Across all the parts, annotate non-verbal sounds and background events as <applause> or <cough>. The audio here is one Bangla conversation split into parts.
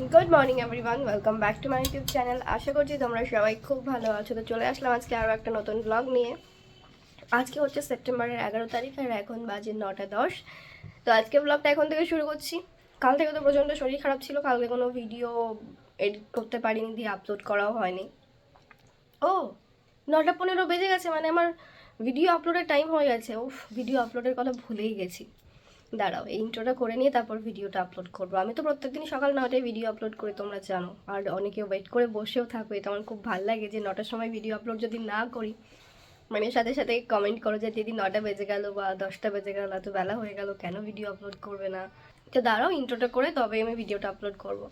Good morning everyone welcome back to my YouTube channel আশা করছি তোমরা সবাই খুব ভালো আছো। তো চলে আসলাম আজকে আরও একটা নতুন ব্লগ নিয়ে। আজকে হচ্ছে সেপ্টেম্বরের এগারো তারিখ আর এখন বাজে নটা দশ। তো আজকে ব্লগটা এখন থেকে শুরু করছি। কাল থেকে তো প্রচণ্ড শরীর খারাপ ছিল। কালকে কোনো ভিডিও এডিট করতে পারিনি, দিয়ে আপলোড করাও হয়নি। ও, নটা পনেরো বেজে গেছে মানে আমার ভিডিও আপলোডের টাইম হয়ে গেছে। ও ভিডিও আপলোডের কথা ভুলেই গেছি। দাঁড়াও, এই ইন্ট্রোটা করে নিয়ে তারপর ভিডিওটা আপলোড করব। আমি তো প্রত্যেকদিন সকাল নটায় ভিডিও আপলোড করি, তোমরা জানো। আর অনেকে ওয়েট করে বসেও থাকো, এটা আমার খুব ভালো লাগে যে নটার সময় ভিডিও আপলোড যদি না করি মানে সাথে সাথে কমেন্ট করো যে, দিদি নটা বেজে গেল বা দশটা বেজে গেল, এত বেলা হয়ে গেল, কেন ভিডিও আপলোড করবে না? তো দাঁড়াও ইন্ট্রোটা করে তবে আমি ভিডিওটা আপলোড করব।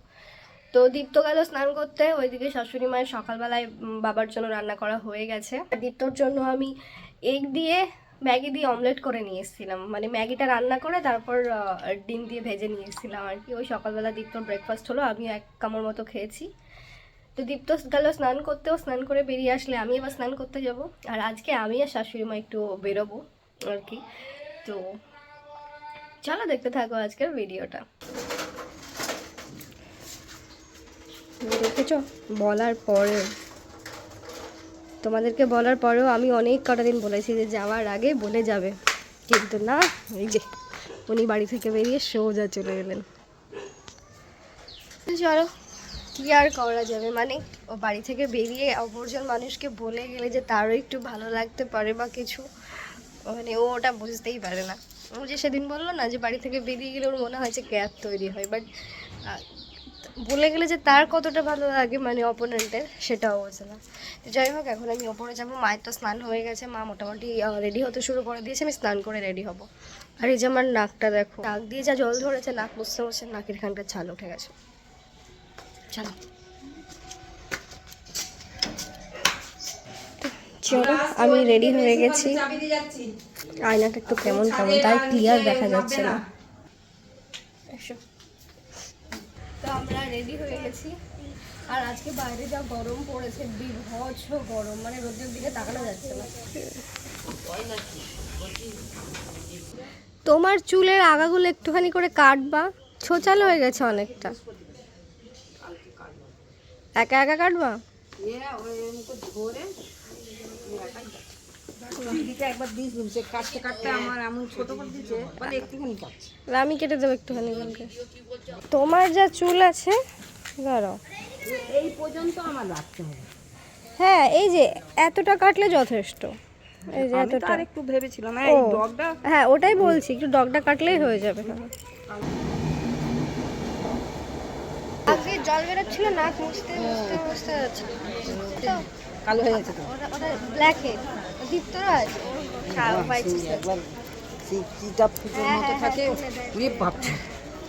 তো দীপ্ত গেল স্নান করতে, ওইদিকে শাশুড়ি মায়ের সকালবেলায় বাবার জন্য রান্না করা হয়ে গেছে। দীপ্তর জন্য আমি এগ দিয়ে ম্যাগি দিয়ে অমলেট করে নিয়ে এসেছিলাম মানে ম্যাগিটা রান্না করে তারপর ডিম দিয়ে ভেজে নিয়ে এসেছিলাম আর কি। ওই সকালবেলা দীপ্তর ব্রেকফাস্ট হলো আমি এক কামড় মতো খেয়েছি। তো দীপ্ত গেল স্নান করতেও, স্নান করে বেরিয়ে আসলে আমি এবার স্নান করতে যাব। আর আজকে আমি আর শাশুড়ি মা একটু বেরোবো আর কি। তো চলো দেখতে থাকো আজকের ভিডিওটা। দেখেছ? বলার পরে তোমাদেরকে বলার পরেও আমি অনেক কটা দিন বলেছি যে যাওয়ার আগে বলে যাবে। কিন্তু না, এই যে উনি বাড়ি থেকে বেরিয়ে সোজা চলে গেলেন চলো, কি আর করা যাবে? মানে ও বাড়ি থেকে বেরিয়ে অপরজন মানুষকে বলে গেলে যে তারও একটু ভালো লাগতে পারে বা কিছু মানে ও ওটা বুঝতেই পারে না। ও যে সেদিন বলল না যে বাড়ি থেকে বেরিয়ে গেলে ওর মনে হয় যে গ্যাপ তৈরি হয় বাট বলে গেলে যে তার কতটা ভালো লাগে মানে অপোনেন্টের সেটাও বোঝে না। তো যাই হোক, এখন আমি ওপরে যাব। মায়ের তো স্নান হয়ে গেছে। মা মোটামুটি রেডি হতে শুরু করে দিয়েছে। আমি স্নান করে রেডি হব। আর এই যে আমার নাকটা দেখো, নাক দিয়ে যা জল ধরেছে, নাক মুছতে মুছতে নাকের খানটা ছাল উঠে গেছে। চলো। চলো, আমি রেডি হয়ে গেছি। আয়নাটা একটু কেমন কেমন তাই ক্লিয়ার দেখা যাচ্ছে না এসো তো আমরা রেডি হয়ে গেছি। আর আজকে বাইরে যা গরম পড়েছে, বিভৎস গরম মানে রোদের দিকে তাকানো যাচ্ছে না। তোমার চুলের আগাগুলো একটুখানি করে কাটবা, ছোচালো হয়ে গেছে অনেকটা। একা একা কাটবা? দিদিকে একবার কাটতে কাটতে আমার এমন ছোট করে দিচ্ছে একটুখানি কাটছে। আমি কেটে দেবো একটুখানি তোমার যা চুল আছে দাঁড়াও। এই পর্যন্ত আমার রাখতে হবে। হ্যাঁ এই যে এতটা কাটলে যথেষ্ট। এই যে এতটা। একটু ভেবেছিলাম ও। এই ডগটা হ্যাঁ ওটাই বলছি একটু ডগটা কাটলেই হয়ে যাবে। আগে জল বেরোচ্ছিল নাক মুছতে মুছতে মুছতে যাচ্ছে। কালো হয়ে গেছে তো। ওটা ওটা ব্ল্যাক হেড চিটা ফুটোর হ্যাঁ, মতো হ্যাঁ, থাকে। হ্যাঁ, ভাবছে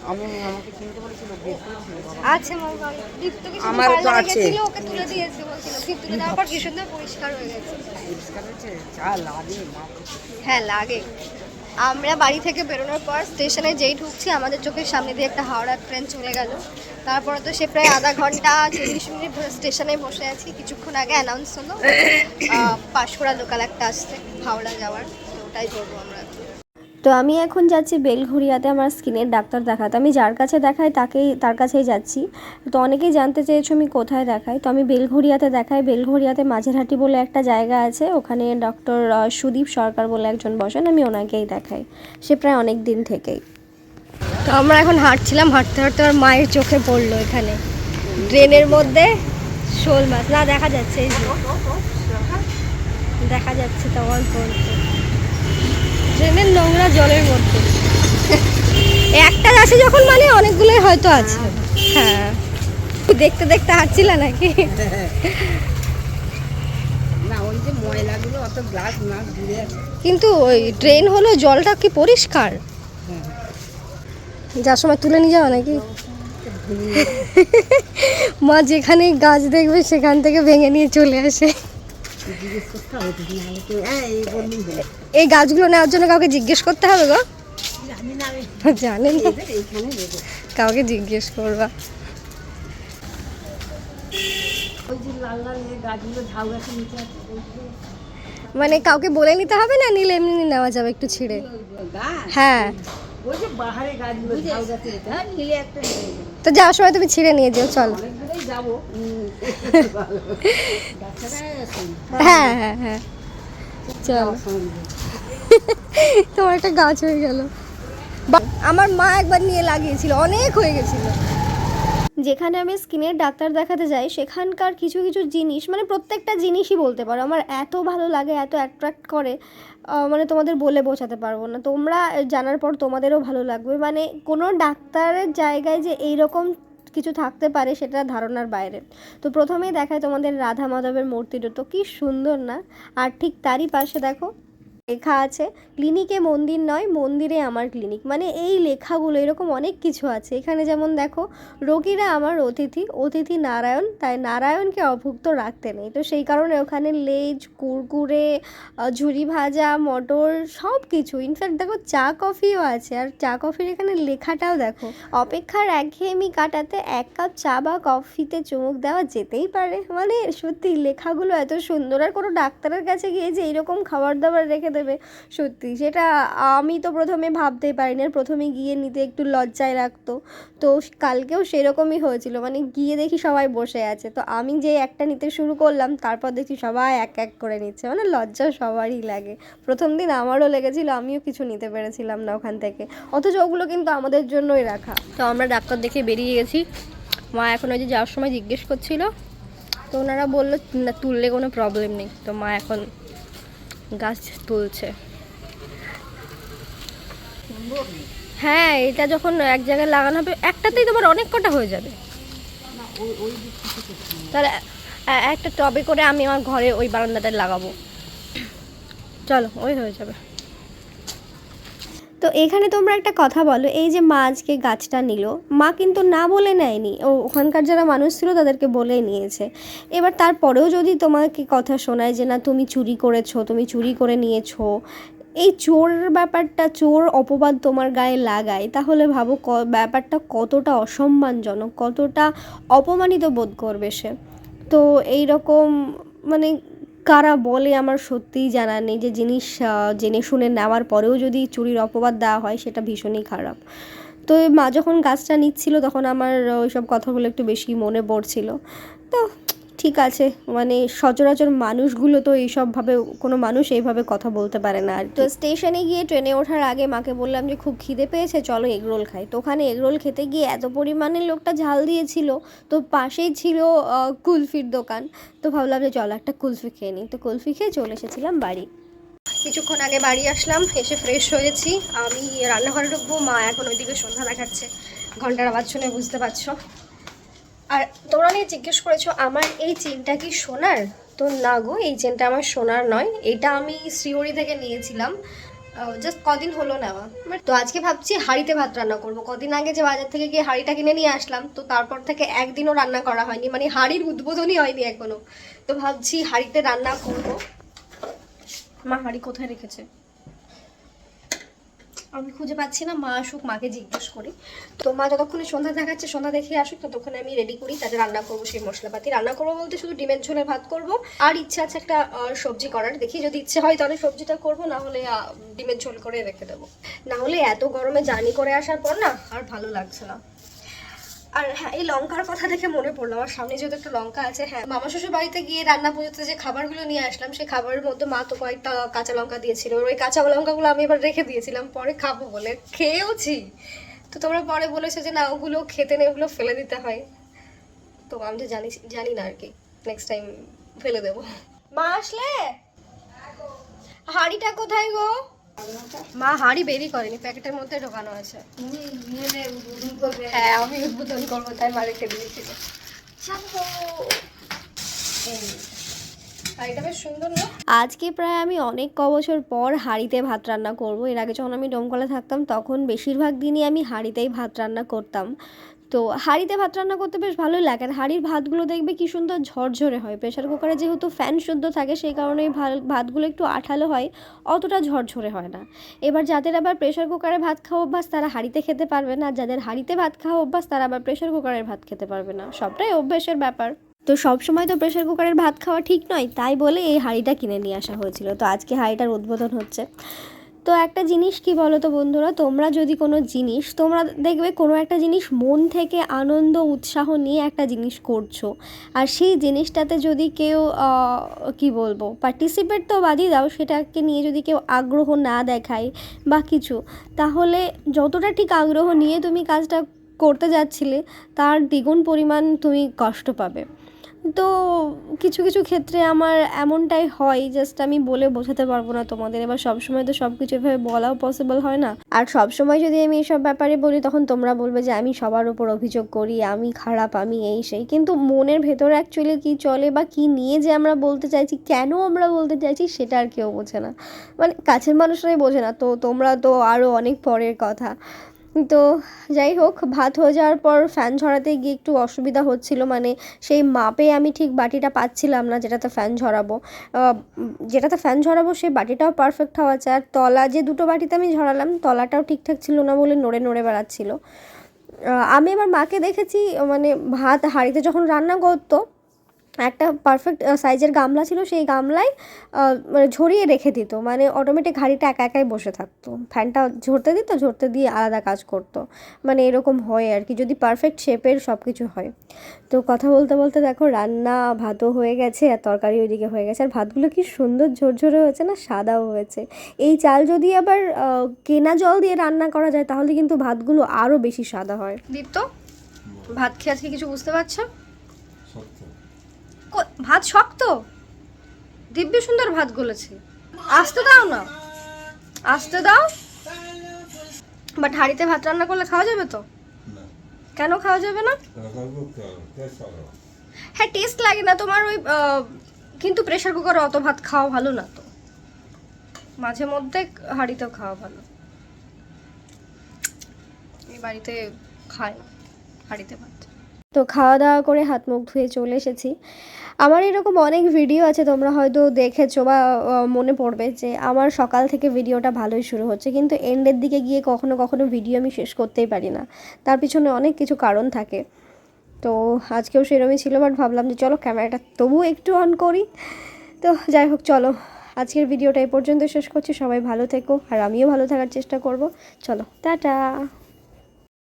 আমি আমাকে কিনতে বলেছিল বের করেছিল বাবা। আছে আমার বাড়ি। দীপ্ত কিছু আমারও তো আছে। ওকে তুলে দিয়েছে বলছিল। তুলে দেওয়ার পর কি সুন্দর পরিষ্কার হয়ে গেছে। পরিষ্কার হয়েছে লাগে মা। হ্যাঁ লাগে। আমরা বাড়ি থেকে বেরোনোর পর স্টেশনে যেই ঢুকছি, আমাদের চোখের সামনে দিয়ে একটা হাওড়ার ট্রেন চলে গেল। তারপরে তো সে প্রায় আধা ঘণ্টা, চল্লিশ মিনিট ধরে স্টেশনে বসে আছি। কিছুক্ষণ আগে অ্যানাউন্স হলো পাঁশকুড়া লোকাল একটা আসছে, হাওড়া যাওয়ার। তো ওটাই ধরবো আমরা। তো আমি এখন যাচ্ছি বেলঘড়িয়াতে আমার স্কিনের ডাক্তার দেখাতে। আমি যার কাছে দেখাই তাকেই, তার কাছেই যাচ্ছি। তো অনেকেই জানতে চেয়েছো আমি কোথায় দেখাই। তো আমি বেলঘড়িয়াতে দেখাই। বেলঘড়িয়াতে মাঝেরহাটি বলে একটা জায়গা আছে। ওখানে ডক্টর সুদীপ সরকার বলে একজন বসেন। আমি ওনাকেই দেখাই। সে প্রায় অনেক দিন থেকেই। তো আমরা এখন হাঁটছিলাম। হাঁটতে হাঁটতে আমার মায়ের চোখে পড়ল এখানে। ড্রেনের মধ্যে শোল মাছ। না, দেখা যাচ্ছে এই দেখা যাচ্ছে তো আমার বলতে ড্রেনের নোংরা জলের মধ্যে। একটা আছে যখন মানে অনেকগুলোই হয়তো আছে। হ্যাঁ। দেখতে দেখতে হাঁটছিল নাকি? কিন্তু ওই ড্রেন হলো জলটা কি পরিষ্কার? হ্যাঁ। যার সময় তুলে নিয়ে যাওয়া নাকি? মা যেখানে গাছ দেখবে সেখান থেকে ভেঙে নিয়ে চলে আসে। এই গাছগুলো নেওয়ার জন্য কাউকে জিজ্ঞেস করতে হবে গো? জানেন কাউকে জিজ্ঞেস করবা। মানে কাউকে বলে নিতে হবে না? নিলে এমনি নেওয়া যাবে একটু ছিঁড়ে। হ্যাঁ। তো যাওয়ার সময় তুমি ছিঁড়ে নিয়ে যেও চলো। <laughs> হ্যাঁ হ্যাঁ হ্যাঁ। চলো। <laughs> তোমার একটা গাছ হয়ে গেল। আমার মা একবার নিয়ে লাগিয়েছিল অনেক হয়ে গেছিল। যেখানে আমি স্কিনের ডাক্তার দেখাতে যাই সেখানকার কিছু কিছু জিনিস মানে প্রত্যেকটা জিনিসই বলতে পারো। আমার এত ভালো লাগে এত অ্যাট্রাক্ট করে মানে তোমাদের বলে বোঝাতে পারব না। তোমরা জানার পর তোমাদেরও ভালো লাগবে। মানে কোনো ডাক্তারের জায়গায় যে এইরকম কিছু থাকতে পারে সেটা ধারণার বাইরে। তো প্রথমেই দেখায় তোমাদের রাধা মাধবের মূর্তিটা। তো কি সুন্দর না? আর ঠিক তারই পাশে দেখো লেখা আছে, ক্লিনিকে মন্দির নয়, মন্দিরে আমার ক্লিনিক। মানে এই লেখাগুলো, এরকম অনেক কিছু আছে। এখানে যেমন দেখো, রোগীরা আমার অতিথি অতিথি নারায়ণ, তাই নারায়ণকে অভুক্ত রাখতে নেই। তো সেই কারণে ওখানে লেজ, কুরকুরে ঝুরি ভাজা, মটর, সব কিছু। ইনফ্যাক্ট দেখো, চা কফিও আছে। আর চা কফির এখানে লেখাটাও দেখো, অপেক্ষার একঘেয়েমি কাটাতে এক কাপ চা বা কফিতে চুমুক দেওয়া যেতেই পারে। মানে সত্যি, লেখাগুলো এত সুন্দর। আর কোনো ডাক্তারের কাছে গিয়ে যে এরকম খাবার দাবার রেখে দেবে। সত্যি, সেটা আমি তো প্রথমে ভাবতেই পারিনি আর প্রথমে গিয়ে নিতে একটু লজ্জায় লাগতো। তো কালকেও সেরকমই হয়েছিল মানে গিয়ে দেখি সবাই বসে আছে। তো আমি যে একটা নিতে শুরু করলাম, তারপর দেখি সবাই এক এক করে নিচ্ছে মানে লজ্জা সবারই লাগে। প্রথম দিন আমারও লেগেছিল, আমিও কিছু নিতে পেরেছিলাম না ওখান থেকে। অথচ ওগুলো কিন্তু আমাদের জন্যই রাখা। তো আমরা ডাক্তার দেখে বেরিয়ে গেছি। মা এখন ওই যে যাওয়ার সময় জিজ্ঞেস করছিল, তো ওনারা বলল, না, তুললে কোনো প্রবলেম নেই। তো মা এখন গাছ তুলছে। হ্যাঁ এটা যখন এক জায়গায় লাগানো হবে, একটাতেই তোমার অনেক কটা হয়ে যাবে। তাহলে একটা টবে করে আমি আমার ঘরে ওই বারান্দাটায় লাগাবো। চলো, ওই হয়ে যাবে। তো এখানে তোমরা একটা কথা বলো, এই যে মা আজকে গাছটা নিল, মা কিন্তু না বলে নেয়নি। ও ওখানকার যারা মানুষ ছিল তাদেরকে বলে নিয়েছে। এবার তারপরেও যদি তোমাকে কথা শোনায় যে না, তুমি চুরি করেছ, তুমি চুরি করে নিয়েছো, এই চোর ব্যাপারটা, চোর অপবাদ তোমার গায়ে লাগায়, তাহলে ভাবো ক- ব্যাপারটা কতটা অসম্মানজনক, কতটা অপমানিত বোধ করবে সে। তো এই রকম মানে কারা বলে আমার সত্যিই জানা নেই যে জিনিস জেনে শুনে নেওয়ার পরেও যদি চুরির অপবাদ দেওয়া হয় সেটা ভীষণই খারাপ। তো মা যখন গাছটা নিচ্ছিল তখন আমার ওইসব কথাগুলো একটু বেশি মনে পড়ছিল। তো ঠিক আছে মানে সচরাচর মানুষগুলো তো এইসবভাবে কোনো মানুষ এইভাবে কথা বলতে পারে না আর তো স্টেশনে গিয়ে ট্রেনে ওঠার আগে মাকে বললাম যে খুব খিদে পেয়েছে চলো এগরোল খাই। তো ওখানে এগরোল খেতে গিয়ে এত পরিমাণে লোকটা ঝাল দিয়েছিল তো পাশেই ছিল কুলফির দোকান। তো ভাবলাম যে চলো একটা কুলফি খেয়ে নিই। তো কুলফি খেয়ে চলে এসেছিলাম বাড়ি। কিছুক্ষণ আগে বাড়ি আসলাম এসে ফ্রেশ হয়েছি। আমি রান্নাঘরে ঢুকবো মা এখন ওইদিকে সন্ধ্যা দেখাচ্ছে। ঘণ্টার আওয়াজ শুনে বুঝতে পারছ। আর তোমরা নিয়ে জিজ্ঞেস করেছ, আমার এই চেনটা কি সোনার? তো না গো, এই চেনটা আমার সোনার নয়। এটা আমি শ্রীহরি থেকে নিয়েছিলাম। জাস্ট কদিন হলো নেওয়া। তো আজকে ভাবছি হাঁড়িতে ভাত রান্না করব। কদিন আগে যে বাজার থেকে গিয়ে হাঁড়িটা কিনে নিয়ে আসলাম, তো তারপর থেকে একদিনও রান্না করা হয়নি। মানে হাঁড়ির উদ্বোধনই হয়নি এখনও। তো ভাবছি হাঁড়িতে রান্না করব। মা হাঁড়ি কোথায় রেখেছে? আমি খুঁজে পাচ্ছি না, মা আসুক, মাকে জিজ্ঞেস করি। তো মা যতক্ষণে সন্ধ্যা দেখাচ্ছে, সন্ধ্যা দেখে আসুক, ততক্ষণে আমি রেডি করি, তাতে রান্না করব সেই মশলাপাতি। রান্না করব বলতে শুধু ডিমের ঝোলের ভাত করব, আর ইচ্ছা আছে একটা সবজি করার। দেখি যদি ইচ্ছে হয় তাহলে সবজিটা করব, না হলে ডিমের ঝোল করে রেখে দেবো। না হলে এত গরমে জার্নি করে আসার পর না আর ভালো লাগছে না। আর হ্যাঁ এই লঙ্কার কথা দেখে মনে পড়ল। আমার সামনে যেহেতু একটা লঙ্কা আছে হ্যাঁ মামা শ্বশুর বাড়িতে গিয়ে রান্না পুজোতে যে খাবারগুলো নিয়ে আসলাম, সেই খাবারের মধ্যে মা তো কয়েকটা কাঁচা লঙ্কা দিয়েছিল। ওই কাঁচা লঙ্কাগুলো আমি এবার রেখে দিয়েছিলাম, পরে খাব বলে। খেয়েওছি। তো তোমরা পরে বলেছ যে না, ওগুলো খেতে নেই, ওগুলো ফেলে দিতে হয়। তো আমি তো জানি জানি না আর কি। নেক্সট টাইম ফেলে দেবো। মা আসলে? হাঁড়িটা কোথায় গো? মা হাঁড়ি বেরি করেনি প্যাকেটের মধ্যে ঢোকানো আছে। হ্যাঁ আমি উদ্বোধন করব তাই মা রেখে দিয়েছিল। বেশ সুন্দর আজকে প্রায় আমি অনেক ক বছর পর হাঁড়িতে ভাত রান্না করব। এর আগে যখন আমি ডোমকলে থাকতাম তখন বেশিরভাগ দিনই আমি হাঁড়িতেই ভাত রান্না করতাম। তো হাঁড়িতে ভাত রান্না করতে বেশ ভালোই লাগে। আর হাঁড়ির ভাতগুলো দেখবে কি সুন্দর ঝরঝরে হয়। প্রেশার কুকারে যেহেতু ফ্যান শুদ্ধ থাকে, সেই কারণে ভাতগুলো একটু আঠালো হয়, অতটা ঝরঝরে হয় না। এবার যাদের আবার প্রেশার কুকারে ভাত খাওয়া অভ্যাস, তারা হাঁড়িতে খেতে পারবে না। যাদের হাঁড়িতে ভাত খাওয়া অভ্যাস, তারা আবার প্রেশার কুকারের ভাত খেতে পারবে না। সবটাই অভ্যাসের ব্যাপার। তো সব সময় তো প্রেশার কুকারের ভাত খাওয়া ঠিক নয়, তাই বলে এই হাঁড়িটা কিনে নিয়ে আসা হয়েছিল। তো আজকে হাঁড়িটার উদ্বোধন হচ্ছে। তো একটা জিনিস কি বলো তো বন্ধুরা? তোমরা যদি কোনো জিনিস, তোমরা দেখবে কোনো একটা জিনিস মন থেকে আনন্দ, উৎসাহ নিয়ে একটা জিনিস করছ। আর সেই জিনিসটাতে যদি কেউ কি বলব পার্টিসিপেট তো বাদই দাও, সেটাকে নিয়ে যদি কেউ আগ্রহ না দেখায় বা কিছু, তাহলে যতটা ঠিক আগ্রহ নিয়ে তুমি কাজটা করতে যাচ্ছিলে, তার দ্বিগুণ পরিমাণ তুমি কষ্ট পাবে। তো কিছু কিছু ক্ষেত্রে আমার এমনটাই হয় জাস্ট আমি বলে বোঝাতে পারব না তোমাদের। এবার সবসময় তো সব কিছু এভাবে বলাও পসিবল হয় না। আর সবসময় যদি আমি এসব ব্যাপারে বলি, তখন তোমরা বলবে যে, আমি সবার উপর অভিযোগ করি, আমি খারাপ, আমি এই, সেই। কিন্তু মনের ভেতরে অ্যাকচুয়ালি কী চলে বা কী নিয়ে যে আমরা বলতে চাইছি, কেন আমরা বলতে চাইছি, সেটা আর কেউ বোঝে না। মানে কাছের মানুষরাই বোঝে না। তো তোমরা তো আরও অনেক পরের কথা। তো যাই হোক, ভাত হয়ে যাওয়ার পর ফ্যান ঝরাতে গিয়ে একটু অসুবিধা হচ্ছিল মানে সেই মাপে আমি ঠিক বাটিটা পাচ্ছিলাম না যেটাতে ফ্যান ঝরাবো। যেটাতে ফ্যান ঝরাবো সেই বাটিটাও পারফেক্ট হওয়া চাই আর তলা, যে দুটো বাটিতে আমি ঝরালাম, তলাটাও ঠিকঠাক ছিল না বলে নড়ে নড়ে বেড়াচ্ছিল। আমি আমার মাকে দেখেছি মানে ভাত হাঁড়িতে যখন রান্না করতো একটা পারফেক্ট সাইজের গামলা ছিল, সেই গামলায় মানে ঝরিয়ে রেখে দিত। মানে অটোমেটিক হাঁড়িটা একা একাই বসে থাকতো। ফ্যানটা ঝরতে দিত, ঝরতে দিয়ে আলাদা কাজ করতো। মানে এরকম হয় আর কি, যদি পারফেক্ট শেপের সব কিছু হয়। তো কথা বলতে বলতে দেখো, রান্না ভাতও হয়ে গেছে, আর তরকারি ওইদিকে হয়ে গেছে। আর ভাতগুলো কি সুন্দর ঝরঝরে হয়েছে না, সাদাও হয়েছে। এই চাল যদি আবার কেনা জল দিয়ে রান্না করা যায়, তাহলে কিন্তু ভাতগুলো আরও বেশি সাদা হয়। দীপ্ত, ভাত খেয়ে আজকে কিছু বুঝতে পারছ? ভাত শক্ত? দিব্য সুন্দর ভাত গলেছে। আসতে দাও না। আসতে দাও। বাট হাঁড়িতে ভাত রান্না করলে খাওয়া যাবে তো? কেন খাওয়া যাবে না? হ্যাঁ টেস্ট লাগে না তোমার ওই কিন্তু প্রেশার কুকারে অত ভাত খাওয়া ভালো না তো। মাঝে মধ্যে হাঁড়িতেও খাওয়া ভালো। এই বাড়িতে খায় না হাঁড়িতে ভাত। তো খাওয়া দাওয়া করে হাত মুখ ধুয়ে চলে এসেছি। আমার এরকম অনেক ভিডিও আছে, তোমরা হয়তো দেখেছ বা মনে পড়বে যে আমার সকাল থেকে ভিডিওটা ভালোই শুরু হচ্ছে। কিন্তু এন্ডের দিকে গিয়ে কখনো কখনো ভিডিও আমি শেষ করতেই পারি না। তার পিছনে অনেক কিছু কারণ থাকে। তো আজকেও সেরকমই ছিল বাট ভাবলাম যে চলো ক্যামেরাটা তবুও একটু অন করি। তো যাই হোক, চলো আজকের ভিডিওটা এই পর্যন্ত শেষ করছি। সবাই ভালো থেকো, আর আমিও ভালো থাকার চেষ্টা করব। চলো, টাটা!